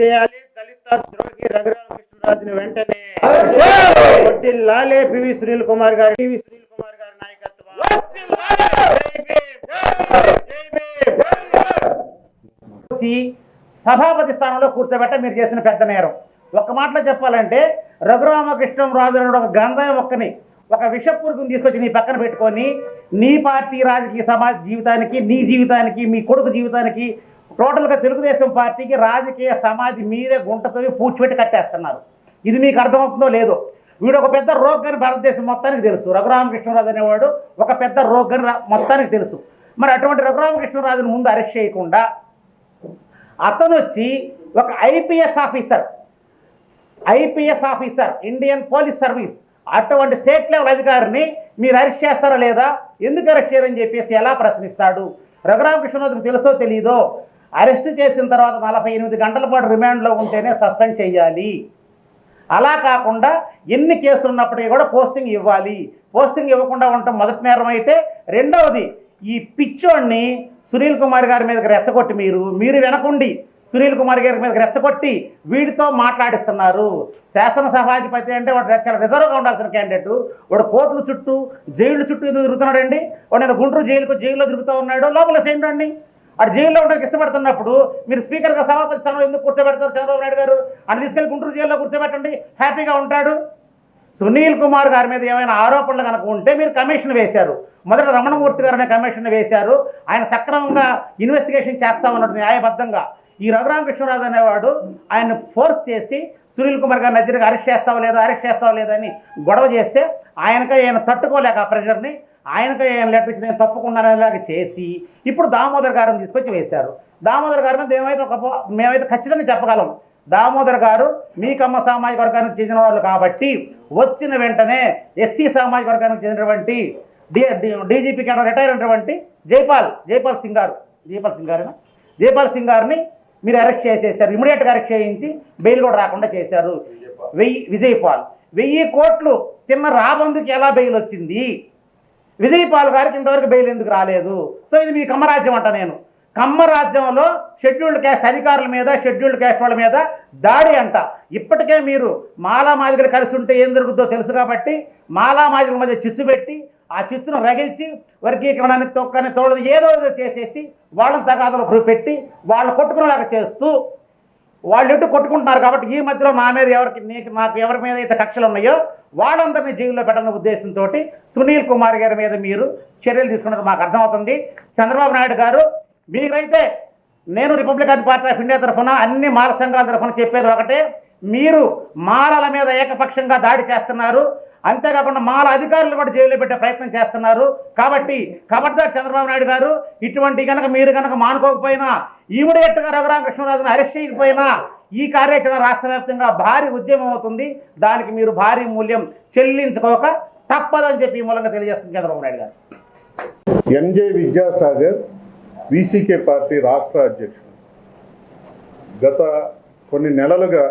చేయాలి. దళిత ద్రోహి రఘురామకృష్ణరాజుని వెంటనే లాలే పివి సునీల్ కుమార్ గారి పివి సునీల్ కుమార్ గారి నాయకత్వం. సభాపతి స్థానంలో కూర్చోబెట్ట మీరు చేసిన పెద్ద నేరం. ఒక్క మాటలో చెప్పాలంటే రఘురామకృష్ణరాజు అనే ఒక గంధాయ మొక్కని ఒక విషపురుగుని తీసుకొచ్చి నీ పక్కన పెట్టుకొని నీ పార్టీ రాజకీయ సమాజ జీవితానికి నీ జీవితానికి మీ కొడుకు జీవితానికి టోటల్గా తెలుగుదేశం పార్టీకి రాజకీయ సమాధి మీరే గుంటతోవి పూడ్చిపెట్టి కట్టేస్తున్నారు. ఇది మీకు అర్థమవుతుందో లేదో? వీడు ఒక పెద్ద రోగ్గని భారతదేశం మొత్తానికి తెలుసు. రఘురామకృష్ణరాజు అనేవాడు ఒక పెద్ద రోగ్గని రా- మొత్తానికి తెలుసు. మరి అటువంటి రఘురామకృష్ణరాజుని ముందు అరెస్ట్ చేయకుండా అతను వచ్చి ఒక IPS officer IPS officer Indian police service అటువంటి స్టేట్ లెవెల్ అధికారిని మీరు అరెస్ట్ చేస్తారా లేదా? ఎందుకు అరెస్ట్ చేయరని చెప్పేసి ఎలా ప్రశ్నిస్తాడు? రఘురామకృష్ణరాజుకు తెలుసో తెలీదో? అరెస్ట్ చేసిన తర్వాత నలభై ఎనిమిది గంటల పాటు రిమాండ్లో ఉంటేనే సస్పెండ్ చేయాలి. అలా కాకుండా ఎన్ని కేసులు ఉన్నప్పటికీ కూడా పోస్టింగ్ ఇవ్వాలి. పోస్టింగ్ ఇవ్వకుండా ఉండటం మొదటి నేరం అయితే రెండవది ఈ పిచ్చోడిని సునీల్ కుమార్ గారి మీదకి రెచ్చగొట్టి మీరు మీరు వెనకుండి సునీల్ కుమార్ గారి మీదకి రెచ్చగొట్టి వీడితో మాట్లాడిస్తున్నారు. శాసనసభాధిపతి అంటే వాడు చాలా రిజర్వ్గా ఉండాల్సిన క్యాండిడేట్. వాడు కోర్టుల చుట్టూ జైళ్ళ చుట్టూ ఎందుకు తిరుగుతున్నాడండి. వాడు నేను గుంటూరు జైలుకు జైల్లో తిరుగుతూ ఉన్నాడు. లోపల చేయండి అటు జైల్లో ఉండడానికి ఇష్టపడుతున్నప్పుడు మీరు స్పీకర్గా సభాపతి స్థానంలో ఎందుకు కూర్చోబెడతారు చంద్రబాబు నాయుడు గారు? అని తీసుకెళ్ళి గుంటూరు జైల్లో కూర్చోబెట్టండి. హ్యాపీగా ఉంటాడు. సునీల్ కుమార్ గారి మీద ఏమైనా ఆరోపణలు కనుక ఉంటే మీరు కమిషన్ వేశారు. మొదట రమణమూర్తి గారు అనే కమిషన్ వేశారు. ఆయన సక్రమంగా ఇన్వెస్టిగేషన్ చేస్తా ఉన్నట్టు న్యాయబద్ధంగా ఈ రఘురామకృష్ణరాజు అనేవాడు ఆయన ఫోర్స్ చేసి సునీల్ కుమార్ గారిని దగ్గరికి అరెస్ట్ చేస్తావా లేదా అరెస్ట్ చేస్తావా లేదని గొడవ చేస్తే ఆయనకి ఆయన తట్టుకోలేక ఆ ప్రెషర్ని ఆయనకి ఆయన లెటర్ ఇచ్చి నేను తప్పుకున్నానేలాగా చేసి ఇప్పుడు దామోదర్ గారిని తీసుకొచ్చి వేశారు. దామోదర్ గారి మీద పో- మేమైతే ఖచ్చితంగా చెప్పగలం. దామోదర్ గారు మీ కమ్మ సామాజిక వర్గానికి చెందిన వాళ్ళు కాబట్టి వచ్చిన వెంటనే ఎస్సీ సామాజిక వర్గానికి చెందినటువంటి డీజీపీ కేడర్ రిటైర్ అయినటువంటి జైపాల్ జైపాల్ సింగ్ గారు. జైపాల్ సింగ్ గారేనా? జైపాల్ సింగ్ గారిని మీరు అరెస్ట్ చేసేసారు. ఇమీడియట్గా అరెస్ట్ చేయించి బెయిల్ కూడా రాకుండా చేశారు. వెయ్యి విజయపాల్. వెయ్యి కోట్లు తిన్న రాబందుకి ఎలా బెయిల్ వచ్చింది? విజయపాల్ గారికి ఇంతవరకు బెయిల్ ఎందుకు రాలేదు? సో ఇది మీ కమ్మరాజ్యం అంట నేను. కమ్మరాజ్యంలో షెడ్యూల్డ్ క్యాస్ట్ అధికారుల మీద షెడ్యూల్డ్ క్యాస్ట్ వాళ్ళ మీద దాడి అంట. ఇప్పటికే మీరు మాలా మాదిగలు కలిసి ఉంటే ఏం జరుగుతుందో తెలుసు కాబట్టి మాలా మాదిగల మధ్య చిచ్చు పెట్టి ఆ చిచ్చును రగిల్చి వర్గీకరణాన్ని తొక్కని తోడదు ఏదో ఏదో చేసేసి వాళ్ళని తగాదలు పెట్టి వాళ్ళు కొట్టుకునేలాగా చేస్తూ వాళ్ళు ఇటు కొట్టుకుంటున్నారు కాబట్టి ఈ మధ్యలో నా మీద ఎవరికి నీకు నాకు ఎవరి మీద అయితే కక్షలు ఉన్నాయో వాళ్ళందరినీ జైల్లో పెట్టాలన్న ఉద్దేశంతో సునీల్ కుమార్ గారి మీద మీరు చర్యలు తీసుకున్నది మాకు అర్థమవుతుంది. చంద్రబాబు నాయుడు గారు మీరైతే నేను రిపబ్లికన్ పార్టీ ఆఫ్ ఇండియా తరఫున అన్ని మాల సంఘాల తరఫున చెప్పేది ఒకటే. మీరు మాలల మీద ఏకపక్షంగా దాడి చేస్తున్నారు. అంతేకాకుండా మాల అధికారులు కూడా జైల్లో పెట్టే ప్రయత్నం చేస్తున్నారు. కాబట్టి కబడ్దార్ చంద్రబాబు నాయుడు గారు ఇటువంటి కనుక మీరు కనుక మానుకోకపోయినా ఈమిడియట్గా రఘురామకృష్ణరాజును అరెస్ట్ చేయకపోయినా ఈ కార్యాచరణ రాష్ట్ర వ్యాప్తంగా భారీ ఉద్యమం అవుతుంది. దానికి మీరు భారీ మూల్యం చెల్లించుకోక తప్పదని చెప్పి ఈ మూలంగా తెలియజేస్తుంది చంద్రబాబు నాయుడు గారు. ఎన్జే విద్యాసాగర్ వీసీకే పార్టీ రాష్ట్ర అధ్యక్షుడు. గత కొన్ని నెలలుగా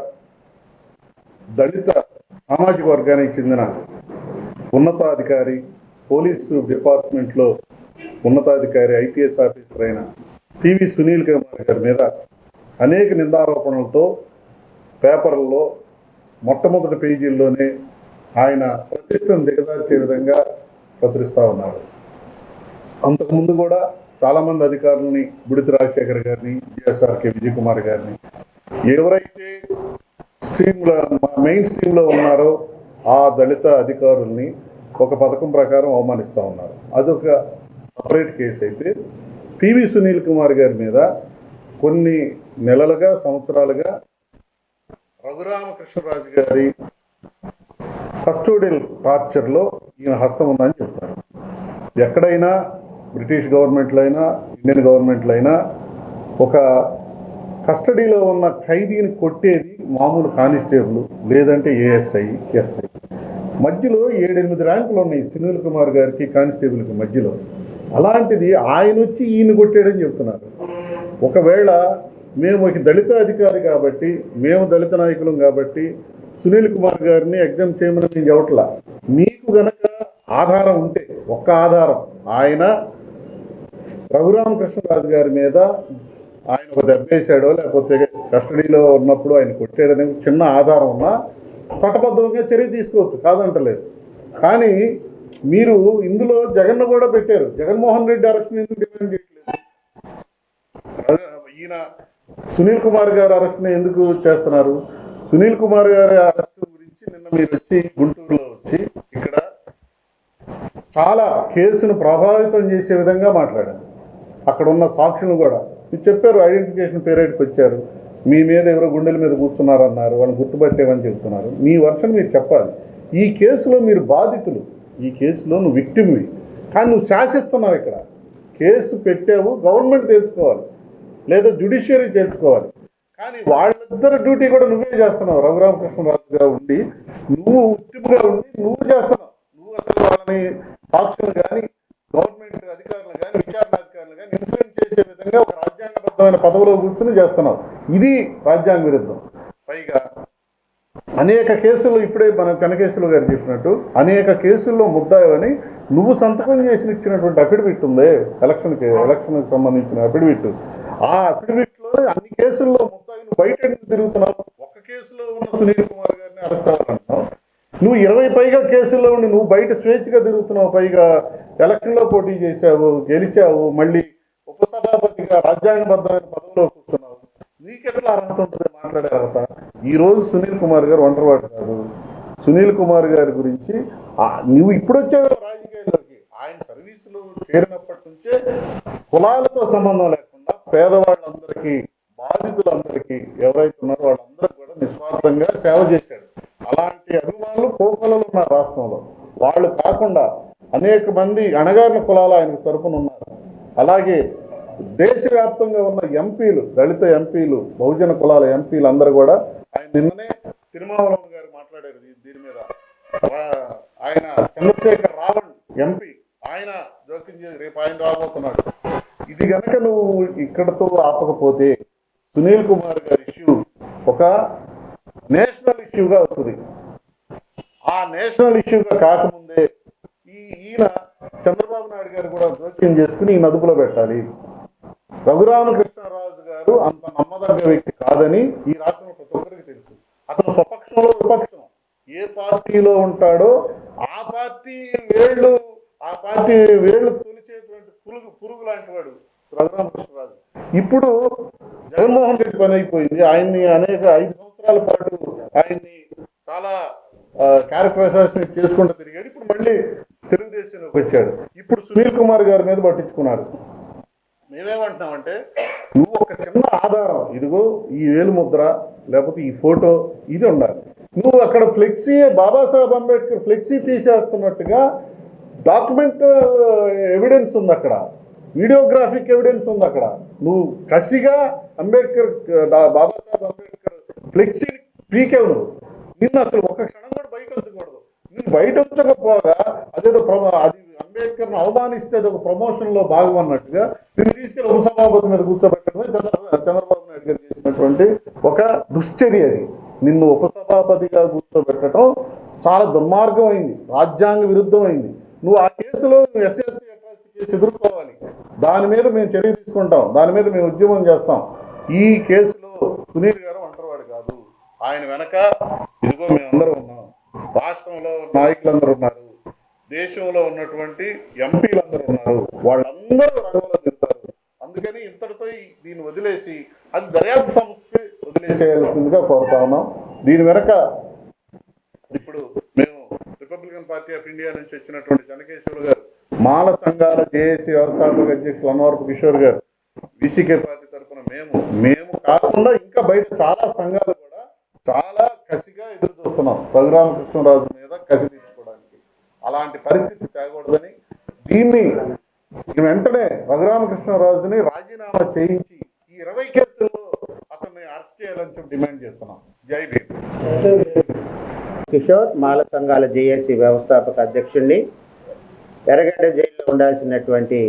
దళిత సామాజిక వర్గానికి చెందిన ఉన్నతాధికారి పోలీసు డిపార్ట్మెంట్లో ఉన్నతాధికారి ఐపీఎస్ ఆఫీసర్ అయిన పివి సునీల్ కుమార్ గారి మీద అనేక నిందారోపణలతో పేపర్లలో మొట్టమొదటి పేజీల్లోనే ఆయన ప్రతిష్టను దిగదార్చే విధంగా ప్రచురిస్తూ ఉన్నారు. అంతకుముందు కూడా చాలామంది అధికారులని బుడితి రాజశేఖర్ గారిని జిఎస్ఆర్కే విజయ్ కుమార్ గారిని ఎవరైతే స్ట్రీమ్లో మెయిన్ స్ట్రీమ్లో ఉన్నారో ఆ దళిత అధికారుల్ని ఒక పథకం ప్రకారం అవమానిస్తూ ఉన్నారు. అదొక సపరేట్ కేసు అయితే పివి సునీల్ కుమార్ గారి మీద కొన్ని నెలలుగా సంవత్సరాలుగా రఘురామకృష్ణరాజు గారి కస్టోడియల్ టార్చర్లో ఈయన హస్తం ఉందని చెప్తారు. ఎక్కడైనా బ్రిటిష్ గవర్నమెంట్లో అయినా ఇండియన్ గవర్నమెంట్లో అయినా ఒక కస్టడీలో ఉన్న ఖైదీని కొట్టేది మామూలు కానిస్టేబుల్ లేదంటే ఏఎస్ఐ ఎస్ఐ మధ్యలో ఏడెనిమిది ర్యాంకులు ఉన్నాయి సునీల్ కుమార్ గారికి కానిస్టేబుల్కి మధ్యలో. అలాంటిది ఆయన వచ్చి ఈయన కొట్టాడని చెప్తున్నారు. ఒకవేళ మేము ఒక దళిత అధికారి కాబట్టి మేము దళిత నాయకులం కాబట్టి సునీల్ కుమార్ గారిని ఎగ్జామ్ చేయమని నేను చెప్పట్లా. మీకు గనక ఆధారం ఉంటే ఒక్క ఆధారం ఆయన రఘురామకృష్ణరాజు గారి మీద ఒక దెబ్బేశాడో లేకపోతే కస్టడీలో ఉన్నప్పుడు ఆయన కొట్టాడనే చిన్న ఆధారం ఉన్నా చట్టబద్ధంగా చర్య తీసుకోవచ్చు కాదంటలేదు. కానీ మీరు ఇందులో జగన్ను కూడా పెట్టారు. జగన్మోహన్ రెడ్డి అరెస్ట్ ఎందుకు డిమాండ్ చేయట్లేదు? ఈయన సునీల్ కుమార్ గారు అరెస్ట్ని ఎందుకు చేస్తున్నారు? సునీల్ కుమార్ గారి అరెస్ట్ గురించి నిన్న మీరు వచ్చి గుంటూరులో వచ్చి ఇక్కడ చాలా కేసును ప్రభావితం చేసే విధంగా మాట్లాడారు. అక్కడ ఉన్న సాక్షులు కూడా. మీరు చెప్పారు ఐడెంటిఫికేషన్ పీరియడ్కి వచ్చారు. మీ మీద ఎవరో గుండెల మీద కూర్చున్నారన్నారు వాళ్ళని గుర్తుపట్టేమని చెప్తున్నారు. మీ వర్షన్ మీరు చెప్పాలి. ఈ కేసులో మీరు బాధితులు. ఈ కేసులో నువ్వు విక్టిమ్వి కానీ నువ్వు శాసిస్తున్నావు ఇక్కడ. కేసు పెట్టావు గవర్నమెంట్ తెలుసుకోవాలి. లేదా జుడిషియరీ తెలుసుకోవాలి. కానీ వాళ్ళిద్దరు డ్యూటీ కూడా నువ్వే చేస్తున్నావు. రఘురామకృష్ణరాజుగా ఉండి నువ్వు ఉత్తిముగా ఉండి నువ్వు చేస్తున్నావు. నువ్వు అసలు వాళ్ళని సాక్షులు కానీ గవర్నమెంట్ అధికారులు కానీ విచారణ అధికారులు కానీ ఇన్ఫ్లుయెన్స్ చేసే విధంగా ఒక రాజ్యాంగబద్ధమైన పదవిలో కూర్చుని చేస్తున్నావు ఇది రాజ్యాంగ విరుద్ధం. పైగా అనేక కేసులు ఇప్పుడే మన చెన్నకేశులు గారు చెప్పినట్టు అనేక కేసుల్లో ముద్దాయని నువ్వు సంతకం చేసి ఇచ్చినటువంటి అఫిడవిట్ ఉందే ఎలక్షన్కి ఎలక్షన్కి సంబంధించిన అఫిడవిట్ ఆ అఫిడవిట్లో అన్ని కేసుల్లో ముద్దాయి నువ్వు బయట తిరుగుతున్నావు ఒక్క కేసులో ఉన్న సునీల్ కుమార్ గారిని అరెస్ట్ అవ్వాలంటున్నావు నువ్వు ఇరవై పైగా కేసుల్లో ఉండి నువ్వు బయట స్వేచ్ఛగా తిరుగుతున్నావు. పైగా ఎలక్షన్లో పోటీ చేశావు గెలిచావు మళ్ళీ ఉపసభాపతిగా రాజ్యాంగబద్ధమైన పదవిలో కూర్చున్నావు. నీకెట్లా అర్హత ఉంటుంది? మాట్లాడే అర్హత ఈరోజు సునీల్ కుమార్ గారు ఒంటరివాడు కాదు. సునీల్ కుమార్ గారి గురించి నువ్వు ఇప్పుడు వచ్చావు రాజకీయాల్లోకి. ఆయన సర్వీసులో చేరినప్పటి నుంచే కులాలతో సంబంధం లేకుండా పేదవాళ్ళందరికీ బాధితులందరికీ ఎవరైతే ఉన్నారో వాళ్ళందరికీ కూడా నిస్వార్థంగా సేవ చేశాడు. వాళ్ళు అభిమానులు ఉన్నారు రాష్ట్రంలో. వాళ్ళు కాకుండా అనేక మంది అణగారిన కులాలు ఆయనకు తరపున ఉన్నారు. అలాగే దేశవ్యాప్తంగా ఉన్న ఎంపీలు దళిత ఎంపీలు బహుజన కులాల ఎంపీలు అందరూ కూడా ఆయన నిన్ననే తిరుమావళవన్ గారు మాట్లాడారు దీని మీద. రా- ఆయన చంద్రశేఖర్ రావణ్ ఎంపీ. ఆయన జోక్యం చేసి రేపు ఆయన రాబోతున్నాడు. ఇది కనుక నువ్వు ఇక్కడతో ఆపకపోతే సునీల్ కుమార్ గారి ఇష్యూ ఒక నేషనల్ ఇష్యూగా అవుతుంది. ఆ నేషనల్ ఇష్యూగా కాకముందే ఈ ఈయన చంద్రబాబు నాయుడు గారు కూడా జోక్యం చేసుకుని ఈ నదుపులో పెట్టాలి. రఘురామకృష్ణరాజు గారు అంత నమ్మదగ్గ వ్యక్తి కాదని ఈ రాష్ట్రంలో ప్రతి ఒక్కరికి తెలుసు. అతను స్వపక్షంలో విపక్షం. ఏ పార్టీలో ఉంటాడో ఆ పార్టీ వేళ్ళు ఆ పార్టీ వేళ్ళు తొలిచేటువంటి పురుగు పురుగు లాంటి వాడు రఘురామకృష్ణరాజు. ఇప్పుడు జగన్మోహన్ రెడ్డి పని అయిపోయింది. ఆయన్ని అనేక ఐదు సంవత్సరాల పాటు ఆయన్ని చాలా క్యారెక్టర్ అసాసినేట్ చేసుకుంటూ తిరిగాడు ఇప్పుడు మళ్ళీ తెలుగుదేశంలోకి వచ్చాడు. ఇప్పుడు సునీల్ కుమార్ గారి మీద పట్టించుకున్నాడు. మేమేమంటున్నామంటే నువ్వు ఒక చిన్న ఆధారం ఇదిగో ఈ వేలు ముద్ర లేకపోతే ఈ ఫోటో ఇది ఉండాలి. నువ్వు అక్కడ ఫ్లెక్సీ బాబాసాహెబ్ అంబేద్కర్ ఫ్లెక్సీ తీసేస్తున్నట్టుగా డాక్యుమెంట్ ఎవిడెన్స్ ఉంది అక్కడ. వీడియోగ్రాఫిక్ ఎవిడెన్స్ ఉంది అక్కడ. నువ్వు కసిగా అంబేద్కర్ బాబాసాహెబ్ అంబేద్కర్ ఫ్లెక్సీ పీకేవు నువ్వు. నిన్ను అసలు ఒక క్షణం కూడా బయట ఉంచకూడదు నిన్ను బయట ఉంచకపోగా అదేదో ప్రమో అది అంబేద్కర్ను అవమానిస్తే అది ఒక ప్రమోషన్లో భాగం అన్నట్టుగా నిన్ను తీసుకెళ్ళి ఉపసభాపతి మీద కూర్చోబెట్టడమే చంద్ర చంద్రబాబు నాయుడు గారు చేసినటువంటి ఒక దుశ్చర్య అది. నిన్ను ఉపసభాపతిగా కూర్చోబెట్టడం చాలా దుర్మార్గం అయింది రాజ్యాంగ విరుద్ధం అయింది నువ్వు ఆ కేసులో నువ్వు ఎస్ఎస్టీ అట్రాసిటీ కేసు ఎదుర్కోవాలి. దాని మీద మేము చర్య తీసుకుంటాం దాని మీద మేము ఉద్యమం చేస్తాం. ఈ కేసులో సునీల్ గారు ఒంటరివాడు కాదు. ఆయన వెనక ఇదిగో మేమందరూ ఉన్నాం. రాష్ట్రంలో నాయకులందరూ ఉన్నారు. దేశంలో ఉన్నటువంటి ఎంపీలందరూ ఉన్నారు. వాళ్ళందరూ రంగంలో దిగుతారు. అందుకని ఇంతటితో దీన్ని వదిలేసి అది దర్యాప్తు సంస్థకి వదిలేసేయాల్సిందిగా కోరుతా ఉన్నాం. దీని వెనక ఇప్పుడు మేము రిపబ్లికన్ పార్టీ ఆఫ్ ఇండియా నుంచి వచ్చినటువంటి జనకేశ్వర్ గారు మాల సంఘాల జేఏసీ వ్యవస్థాపక అధ్యక్షులు అన్నవరపు కిషోర్ గారు బీసీకే పార్టీ తరఫున మేము మేము కాకుండా ఇంకా బయట చాలా సంఘాలు చాలా కసిగా ఎదురు చూస్తున్నాం రఘురామకృష్ణరాజు మీద కసి తీర్చుకోవడానికి. అలాంటి పరిస్థితి తేకూడదని దీన్ని వెంటనే రఘురామకృష్ణరాజుని రాజీనామా చేయించి ఈ ఇరవై కేసుల్లో అతన్ని అరెస్ట్ చేయాలని చెప్పి డిమాండ్ చేస్తున్నాం. జై భీమ్. కిషోర్ మాల సంఘాల జేఏసీ వ్యవస్థాపక అధ్యక్షుడిని ఎర్రగడ్డ జైల్లో ఉండాల్సినటువంటి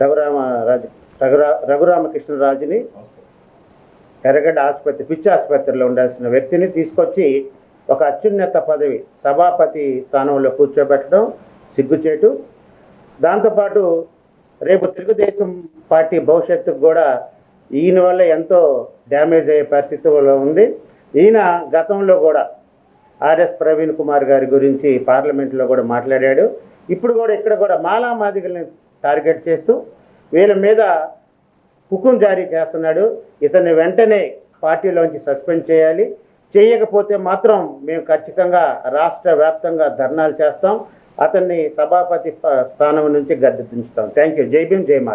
రఘురామ రాజు రఘురా రఘురామకృష్ణరాజుని ఎర్రగడ్డ ఆసుపత్రి పిచ్చి ఆసుపత్రిలో ఉండాల్సిన వ్యక్తిని తీసుకొచ్చి ఒక అత్యున్నత పదవి సభాపతి స్థానంలో కూర్చోబెట్టడం సిగ్గుచేటు దాంతోపాటు రేపు తెలుగుదేశం పార్టీ భవిష్యత్తుకు కూడా ఈయన వల్ల ఎంతో డ్యామేజ్ అయ్యే పరిస్థితిలో ఉంది. ఈయన గతంలో కూడా ఆర్ఎస్ ప్రవీణ్ కుమార్ గారి గురించి పార్లమెంట్లో కూడా మాట్లాడాడు. ఇప్పుడు కూడా ఇక్కడ కూడా మాలా మాదిగల్ని టార్గెట్ చేస్తూ వీళ్ళ మీద హుకుం జారీ చేస్తున్నాడు. ఇతన్ని వెంటనే పార్టీలోంచి సస్పెండ్ చేయాలి. చేయకపోతే మాత్రం మేము ఖచ్చితంగా రాష్ట్ర వ్యాప్తంగా ధర్నాలు చేస్తాం. అతన్ని సభాపతి స్థానం నుంచి గద్దె దించుతాం. థ్యాంక్ యూ జై భీమ్ జై